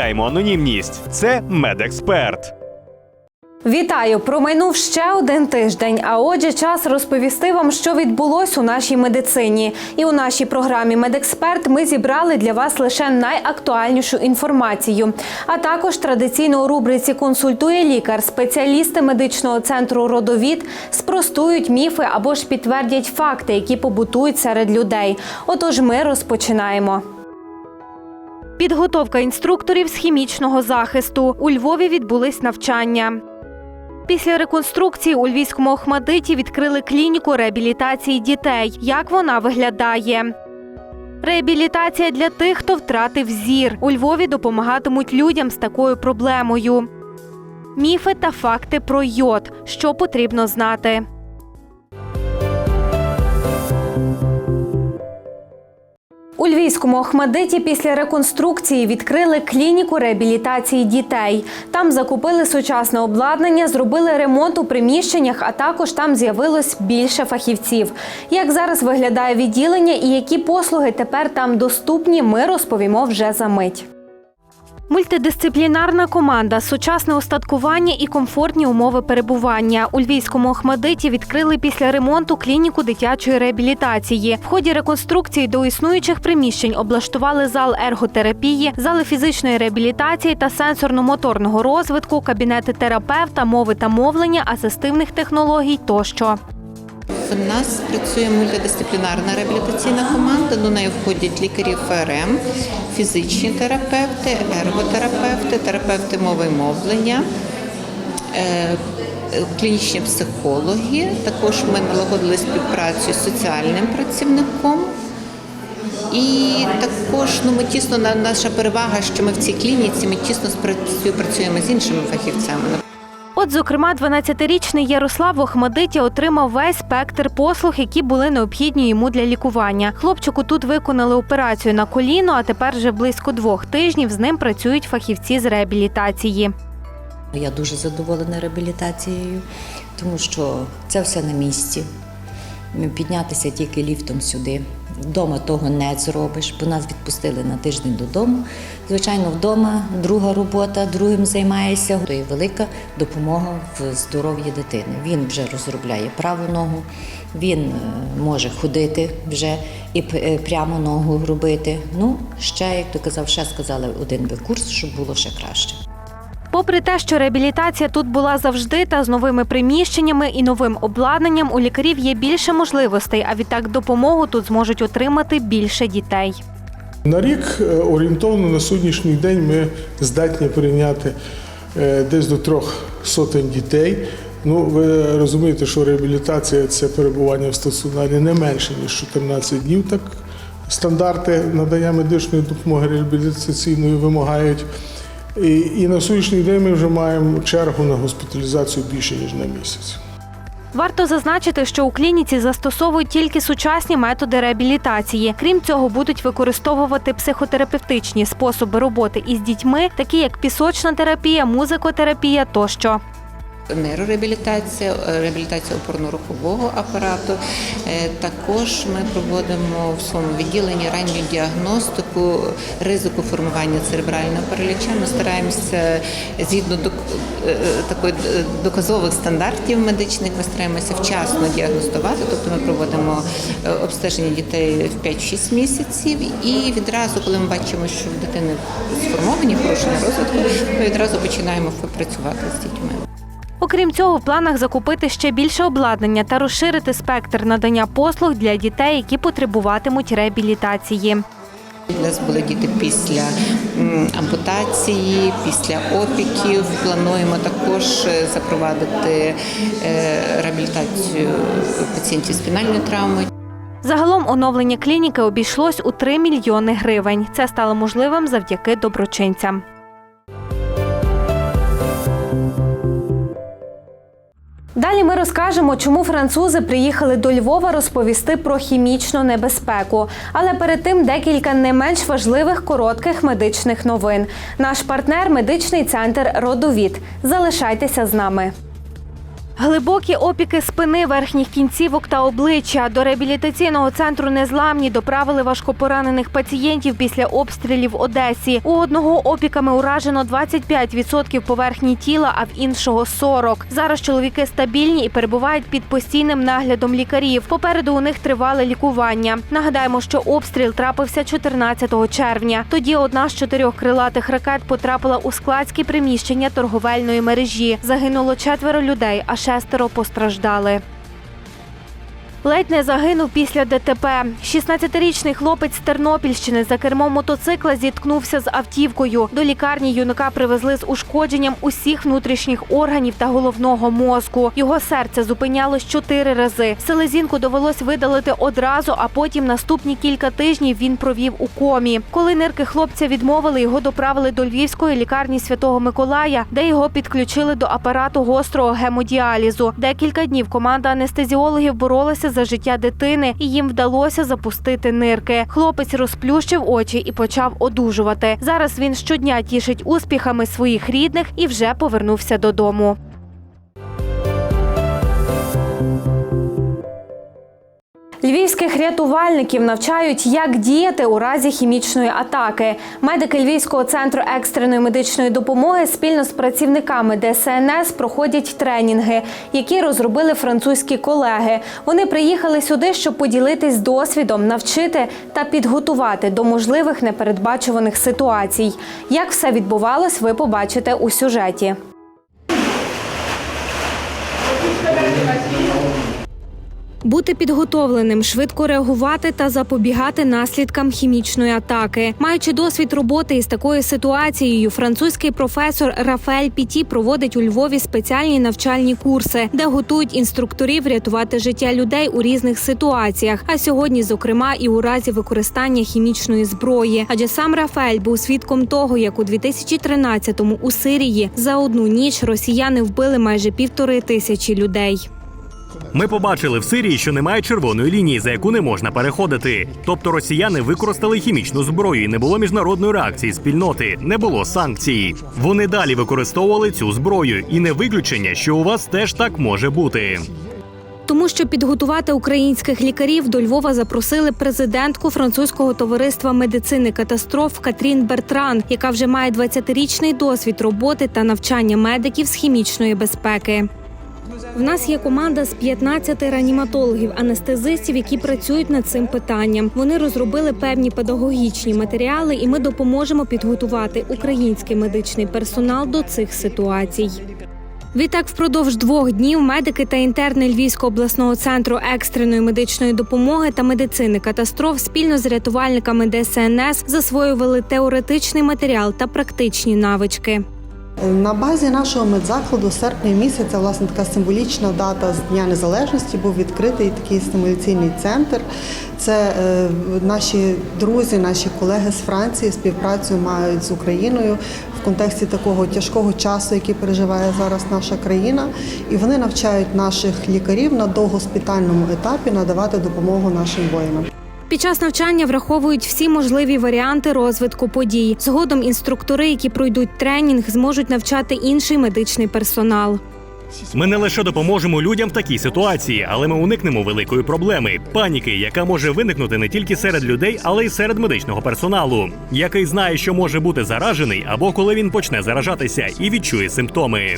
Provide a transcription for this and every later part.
анонімність. Це медексперт. Вітаю! Промайнув ще один тиждень. А отже, час розповісти вам, що відбулось у нашій медицині. І у нашій програмі Медексперт ми зібрали для вас лише найактуальнішу інформацію. А також традиційно у рубриці Консультує лікар. Спеціалісти медичного центру Родовід спростують міфи або ж підтвердять факти, які побутують серед людей. Отож, ми розпочинаємо. Підготовка інструкторів з хімічного захисту. У Львові відбулись навчання. Після реконструкції у Львівському Охмадиті відкрили клініку реабілітації дітей. Як вона виглядає? Реабілітація для тих, хто втратив зір. У Львові допомагатимуть людям з такою проблемою. Міфи та факти про йод. Що потрібно знати. У Львівському Охмадиті після реконструкції відкрили клініку реабілітації дітей. Там закупили сучасне обладнання, зробили ремонт у приміщеннях, а також там з'явилось більше фахівців. Як зараз виглядає відділення і які послуги тепер там доступні, ми розповімо вже за мить. Мультидисциплінарна команда, сучасне устаткування і комфортні умови перебування. У Львівському Охмадиті відкрили після ремонту клініку дитячої реабілітації. В ході реконструкції до існуючих приміщень облаштували зал ерготерапії, зали фізичної реабілітації та сенсорно-моторного розвитку, кабінети терапевта, мови та мовлення, асистивних технологій тощо. В нас працює мультидисциплінарна реабілітаційна команда. До неї входять лікарі ФРМ, фізичні терапевти, ерготерапевти, терапевти мови і мовлення, е, клінічні психологи. Також ми налагодили співпрацю з соціальним працівником. І також ну, ми тісно наша перевага, що ми в цій клініці ми тісно співпрацюємо з іншими фахівцями. От, зокрема, 12-річний Ярослав Охмадиті отримав весь спектр послуг, які були необхідні йому для лікування. Хлопчику тут виконали операцію на коліно, а тепер вже близько двох тижнів з ним працюють фахівці з реабілітації. Я дуже задоволена реабілітацією, тому що це все на місці. Піднятися тільки ліфтом сюди. Вдома того не зробиш, бо нас відпустили на тиждень додому. Звичайно, вдома друга робота, другим займаєшся. То є велика допомога в здоров'ї дитини. Він вже розробляє праву ногу, він е, може ходити вже і е, прямо ногу робити. Ну, ще, як то казав, ще сказали один би курс, щоб було ще краще. Попри те, що реабілітація тут була завжди та з новими приміщеннями і новим обладнанням, у лікарів є більше можливостей, а відтак допомогу тут зможуть отримати більше дітей. На рік е, орієнтовно на сьогоднішній день ми здатні прийняти е, десь до трьох сотень дітей. Ну, ви розумієте, що реабілітація це перебування в стаціонарі не менше, ніж 14 днів. Так стандарти надання медичної допомоги реабілітаційної вимагають. І, і на сьогоднішній день ми вже маємо чергу на госпіталізацію більше ніж на місяць. Варто зазначити, що у клініці застосовують тільки сучасні методи реабілітації. Крім цього, будуть використовувати психотерапевтичні способи роботи із дітьми, такі як пісочна терапія, музикотерапія тощо. Нейрореабілітація, е, реабілітація опорно-рухового апарату. Е, Також ми проводимо в своєму відділенні ранню діагностику ризику формування церебрального параліча. Ми стараємося згідно док- е, такої е, доказових стандартів медичних, ми стараємося вчасно діагностувати. Тобто ми проводимо е, обстеження дітей в 5-6 місяців, і відразу, коли ми бачимо, що в дитини сформовані порушення розвитку, ми відразу починаємо працювати з дітьми. Окрім цього, в планах закупити ще більше обладнання та розширити спектр надання послуг для дітей, які потребуватимуть реабілітації. У нас були діти після ампутації, після опіків. Плануємо також е, запровадити е, реабілітацію пацієнтів з спінальною травмою. Загалом оновлення клініки обійшлось у 3 мільйони гривень. Це стало можливим завдяки доброчинцям. Далі ми розкажемо, чому французи приїхали до Львова розповісти про хімічну небезпеку. Але перед тим декілька не менш важливих коротких медичних новин. Наш партнер медичний центр Родовід. Залишайтеся з нами. Глибокі опіки спини, верхніх кінцівок та обличчя. До реабілітаційного центру незламні доправили важкопоранених пацієнтів після обстрілів Одесі. У одного опіками уражено 25% поверхні тіла, а в іншого 40%. Зараз чоловіки стабільні і перебувають під постійним наглядом лікарів. Попереду у них тривале лікування. Нагадаємо, що обстріл трапився 14 червня. Тоді одна з чотирьох крилатих ракет потрапила у складські приміщення торговельної мережі. Загинуло четверо людей, а шестеро постраждали. Ледь не загинув після ДТП. 16-річний хлопець з Тернопільщини за кермом мотоцикла зіткнувся з автівкою. До лікарні юнака привезли з ушкодженням усіх внутрішніх органів та головного мозку. Його серце зупинялось чотири рази. Селезінку довелось видалити одразу, а потім наступні кілька тижнів він провів у комі. Коли нирки хлопця відмовили, його доправили до львівської лікарні Святого Миколая, де його підключили до апарату гострого гемодіалізу. Декілька днів команда анестезіологів боролася за життя дитини, і їм вдалося запустити нирки. Хлопець розплющив очі і почав одужувати. Зараз він щодня тішить успіхами своїх рідних і вже повернувся додому. Львівських рятувальників навчають, як діяти у разі хімічної атаки. Медики Львівського центру екстреної медичної допомоги спільно з працівниками ДСНС проходять тренінги, які розробили французькі колеги. Вони приїхали сюди, щоб поділитись досвідом, навчити та підготувати до можливих непередбачуваних ситуацій. Як все відбувалось, ви побачите у сюжеті. Бути підготовленим, швидко реагувати та запобігати наслідкам хімічної атаки. Маючи досвід роботи із такою ситуацією, французький професор Рафаель Піті проводить у Львові спеціальні навчальні курси, де готують інструкторів рятувати життя людей у різних ситуаціях. А сьогодні, зокрема, і у разі використання хімічної зброї. Адже сам Рафаель був свідком того, як у 2013-му у Сирії за одну ніч росіяни вбили майже півтори тисячі людей. Ми побачили в Сирії, що немає червоної лінії, за яку не можна переходити. Тобто росіяни використали хімічну зброю, і не було міжнародної реакції спільноти, не було санкцій. Вони далі використовували цю зброю, і не виключення, що у вас теж так може бути. Тому що підготувати українських лікарів до Львова запросили президентку французького товариства медицини катастроф Катрін Бертран, яка вже має 20-річний досвід роботи та навчання медиків з хімічної безпеки. В нас є команда з 15 реаніматологів, анестезистів, які працюють над цим питанням. Вони розробили певні педагогічні матеріали, і ми допоможемо підготувати український медичний персонал до цих ситуацій. Відтак, впродовж двох днів медики та інтерни Львівського обласного центру екстреної медичної допомоги та медицини катастроф спільно з рятувальниками ДСНС засвоювали теоретичний матеріал та практичні навички. На базі нашого медзакладу серпня місяця, власне, така символічна дата з Дня Незалежності був відкритий такий стимуляційний центр. Це е, наші друзі, наші колеги з Франції співпрацю мають з Україною в контексті такого тяжкого часу, який переживає зараз наша країна. І вони навчають наших лікарів на довгоспітальному етапі надавати допомогу нашим воїнам. Під час навчання враховують всі можливі варіанти розвитку подій. Згодом інструктори, які пройдуть тренінг, зможуть навчати інший медичний персонал. Ми не лише допоможемо людям в такій ситуації, але ми уникнемо великої проблеми паніки, яка може виникнути не тільки серед людей, але й серед медичного персоналу, який знає, що може бути заражений, або коли він почне заражатися і відчує симптоми.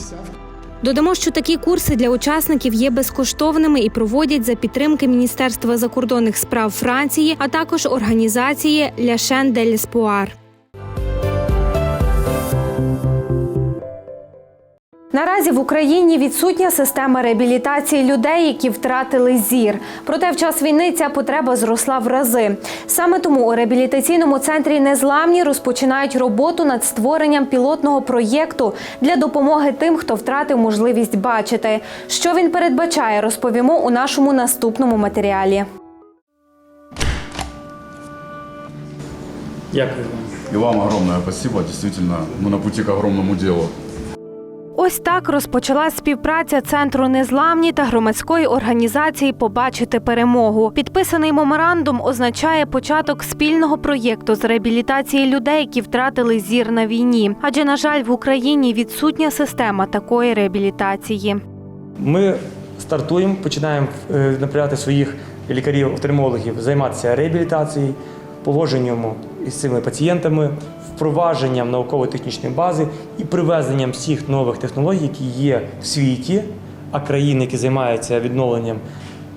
Додамо, що такі курси для учасників є безкоштовними і проводять за підтримки Міністерства закордонних справ Франції, а також організації «Ляшен Дель de Наразі в Україні відсутня система реабілітації людей, які втратили зір. Проте в час війни ця потреба зросла в рази. Саме тому у реабілітаційному центрі Незламні розпочинають роботу над створенням пілотного проєкту для допомоги тим, хто втратив можливість бачити. Що він передбачає, розповімо у нашому наступному матеріалі. Дякую вам. И вам огромное спасибо. Действительно, мы на пути к огромному делу. Ось так розпочалась співпраця центру Незламні та громадської організації Побачити перемогу. Підписаний меморандум означає початок спільного проєкту з реабілітації людей, які втратили зір на війні. Адже, на жаль, в Україні відсутня система такої реабілітації. Ми стартуємо, починаємо е, направляти своїх лікарів-офтальмологів займатися реабілітацією, поводженням із цими пацієнтами, впровадженням науково-технічної бази і привезенням всіх нових технологій, які є в світі, а країн, які займаються відновленням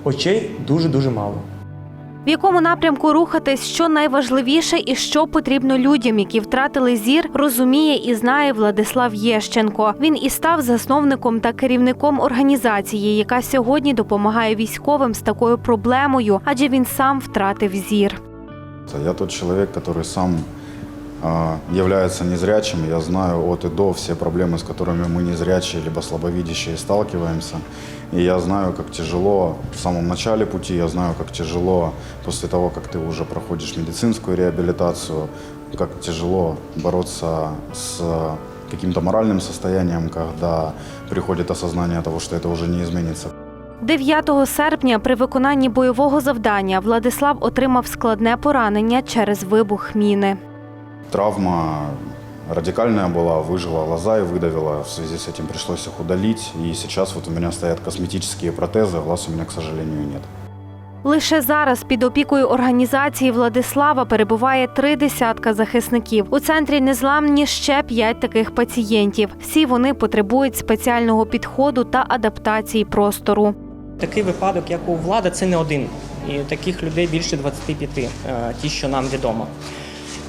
очей, дуже дуже мало. В якому напрямку рухатись, що найважливіше і що потрібно людям, які втратили зір, розуміє і знає Владислав Єщенко. Він і став засновником та керівником організації, яка сьогодні допомагає військовим з такою проблемою, адже він сам втратив зір. Я тот человек, который сам а, является незрячим. Я знаю от и до все проблемы, с которыми мы незрячие либо слабовидящие сталкиваемся. И я знаю, как тяжело в самом начале пути, я знаю, как тяжело после того, как ты уже проходишь медицинскую реабилитацию, как тяжело бороться с каким-то моральным состоянием, когда приходит осознание того, что это уже не изменится. 9 серпня при виконанні бойового завдання Владислав отримав складне поранення через вибух міни. Травма радикальная была, выжила глаза и выдавила. В связи с этим пришлось их удалить. И сейчас вот у меня стоят косметические протезы, глаз у меня, к сожалению, нет. Лише зараз під опікою організації Владислава перебуває три десятка захисників. У центрі незламні ще п'ять таких пацієнтів. Всі вони потребують спеціального підходу та адаптації простору. Такий випадок, як у влада, це не один. І таких людей більше 25, е, ті, що нам відомо.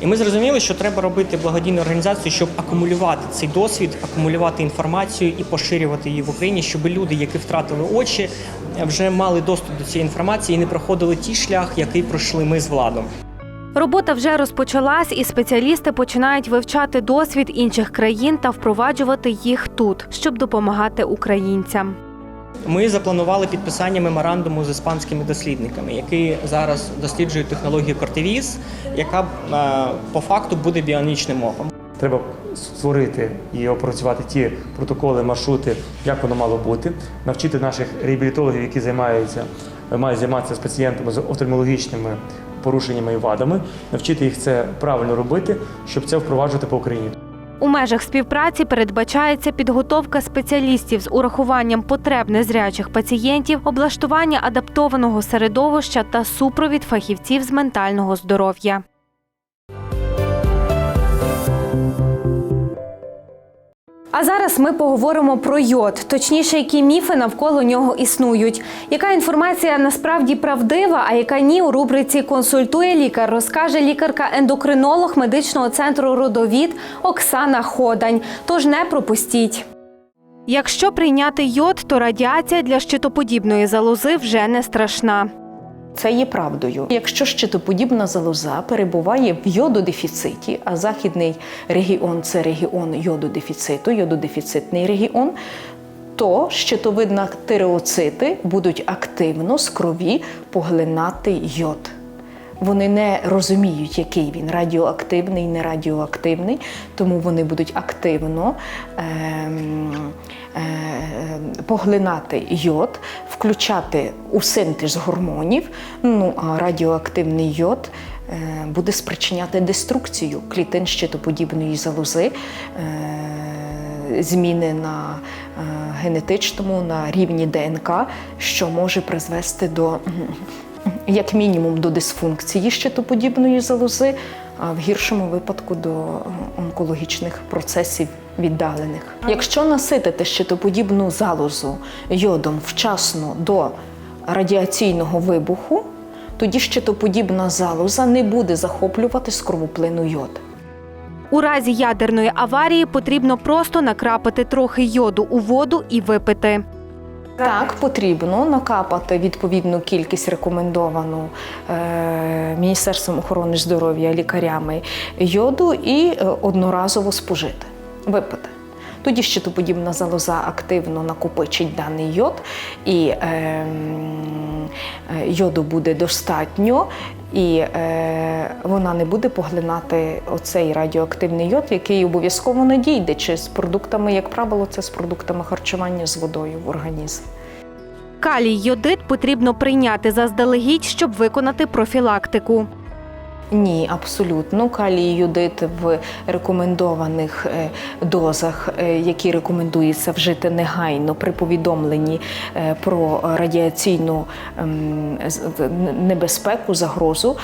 І ми зрозуміли, що треба робити благодійну організацію, щоб акумулювати цей досвід, акумулювати інформацію і поширювати її в Україні, щоб люди, які втратили очі, вже мали доступ до цієї інформації і не проходили ті шлях, який пройшли ми з владом. Робота вже розпочалась, і спеціалісти починають вивчати досвід інших країн та впроваджувати їх тут, щоб допомагати українцям. Ми запланували підписання меморандуму з іспанськими дослідниками, які зараз досліджують технологію Кортевіз, яка е, по факту буде біонічним оком. Треба створити і опрацювати ті протоколи, маршрути, як воно мало бути, навчити наших реабілітологів, які займаються, мають займатися з пацієнтами з офтальмологічними порушеннями і вадами, навчити їх це правильно робити, щоб це впроваджувати по Україні. У межах співпраці передбачається підготовка спеціалістів з урахуванням потреб незрячих пацієнтів, облаштування адаптованого середовища та супровід фахівців з ментального здоров'я. А зараз ми поговоримо про йод, точніше, які міфи навколо нього існують. Яка інформація насправді правдива, а яка ні у рубриці Консультує лікар розкаже лікарка-ендокринолог медичного центру Родовід Оксана Ходань. Тож не пропустіть. Якщо прийняти йод, то радіація для щитоподібної залози вже не страшна. Це є правдою. Якщо щитоподібна залоза перебуває в йододефіциті, а західний регіон це регіон йододефіциту, йододефіцитний регіон, то щитовидна тиреоцити будуть активно з крові поглинати йод. Вони не розуміють, який він радіоактивний, не радіоактивний, тому вони будуть активно ем, е, поглинати йод, включати у синтез гормонів. Ну а радіоактивний йод е, буде спричиняти деструкцію клітин щитоподібної залози. Е, зміни на е, генетичному, на рівні ДНК, що може призвести до як мінімум до дисфункції щитоподібної залози, а в гіршому випадку до онкологічних процесів віддалених. Якщо наситити щитоподібну залозу йодом вчасно до радіаційного вибуху, тоді щитоподібна залоза не буде захоплювати з кровоплину йод. У разі ядерної аварії потрібно просто накрапати трохи йоду у воду і випити. Так, потрібно накапати відповідну кількість рекомендовану е, Міністерством охорони здоров'я лікарями йоду і е, одноразово спожити, випити. Тоді щитоподібна залоза активно накопичить даний йод, і е, е, йоду буде достатньо, і е, вона не буде поглинати оцей радіоактивний йод, який обов'язково надійде чи з продуктами, як правило, це з продуктами харчування з водою в організм. Калій йодит потрібно прийняти заздалегідь, щоб виконати профілактику. Ні, абсолютно. Калій йодит в рекомендованих е, дозах, е, які рекомендується вжити негайно при повідомленні е, про радіаційну ем, небезпеку, загрозу,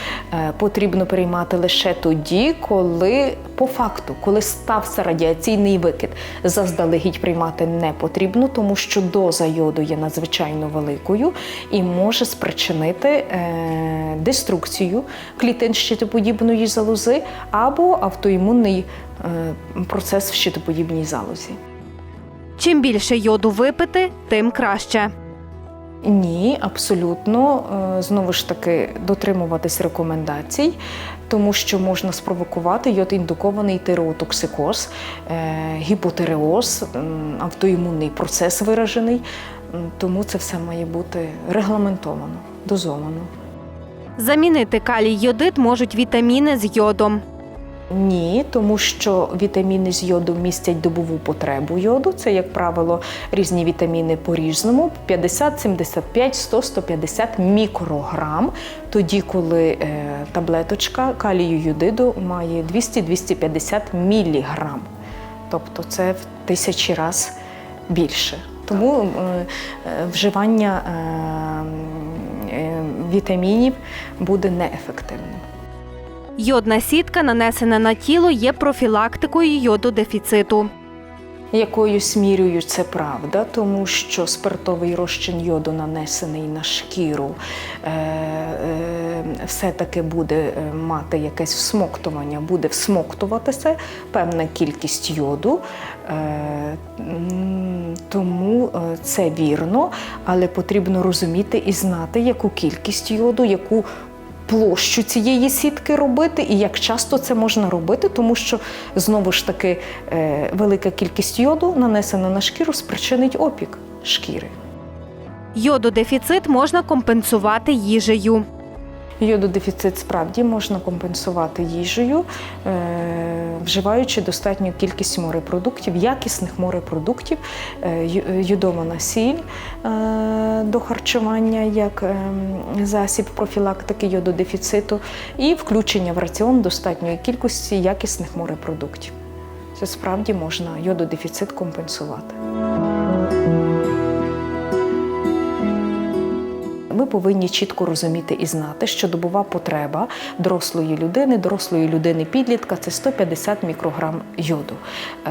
потрібно приймати лише тоді, коли по факту, коли стався радіаційний викид. Заздалегідь приймати не потрібно, тому що доза йоду є надзвичайно великою і може спричинити деструкцію клітин щитоподібної залози або автоімунний е, процес в щитоподібній залозі. Чим більше йоду випити, тим краще. Ні, абсолютно. Е, Знову ж таки, дотримуватись рекомендацій, тому що можна спровокувати йод-індукований тиреотоксикоз, е, гіпотиреоз, автоімунний процес виражений. Тому це все має бути регламентовано, дозовано. Замінити калій йодит можуть вітаміни з йодом. Ні, тому що вітаміни з йоду містять добову потребу йоду. Це, як правило, різні вітаміни по-різному: 50, 75, 100, 150 мікрограм. Тоді, коли е, таблеточка калію йодиду має 200-250 міліграм. Тобто це в тисячі раз більше. Тому е, вживання е, вітамінів буде неефективним. Йодна сітка, нанесена на тіло, є профілактикою йододефіциту. Якоюсь мірою це правда, тому що спиртовий розчин йоду, нанесений на шкіру, е, е, все-таки буде е, мати якесь всмоктування, буде всмоктуватися певна кількість йоду. Тому це вірно, але потрібно розуміти і знати, яку кількість йоду, яку площу цієї сітки робити і як часто це можна робити, тому що знову ж таки е, велика кількість йоду, нанесена на шкіру, спричинить опік шкіри. Йододефіцит можна компенсувати їжею. Йододефіцит справді можна компенсувати їжею, е, вживаючи достатню кількість морепродуктів, якісних морепродуктів, е, ю- йодована сіль е, до харчування як е, засіб профілактики йододефіциту, і включення в раціон достатньої кількості якісних морепродуктів. Це справді можна йододефіцит компенсувати. Ми повинні чітко розуміти і знати, що добова потреба дорослої людини, дорослої людини підлітка це 150 мікрограм йоду е,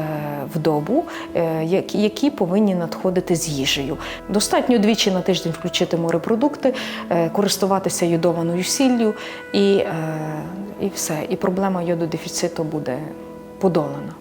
в добу, е, які- повинні надходити з їжею. Достатньо двічі на тиждень включити морепродукти, е, користуватися йодованою сіллю, і, і все. І проблема йододефіциту буде подолана.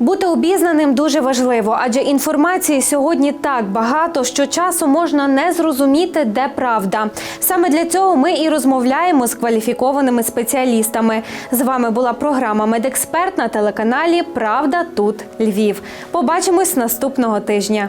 Бути обізнаним дуже важливо, адже інформації сьогодні так багато, що часу можна не зрозуміти, де правда. Саме для цього ми і розмовляємо з кваліфікованими спеціалістами. З вами була програма Медексперт на телеканалі Правда тут Львів. Побачимось наступного тижня.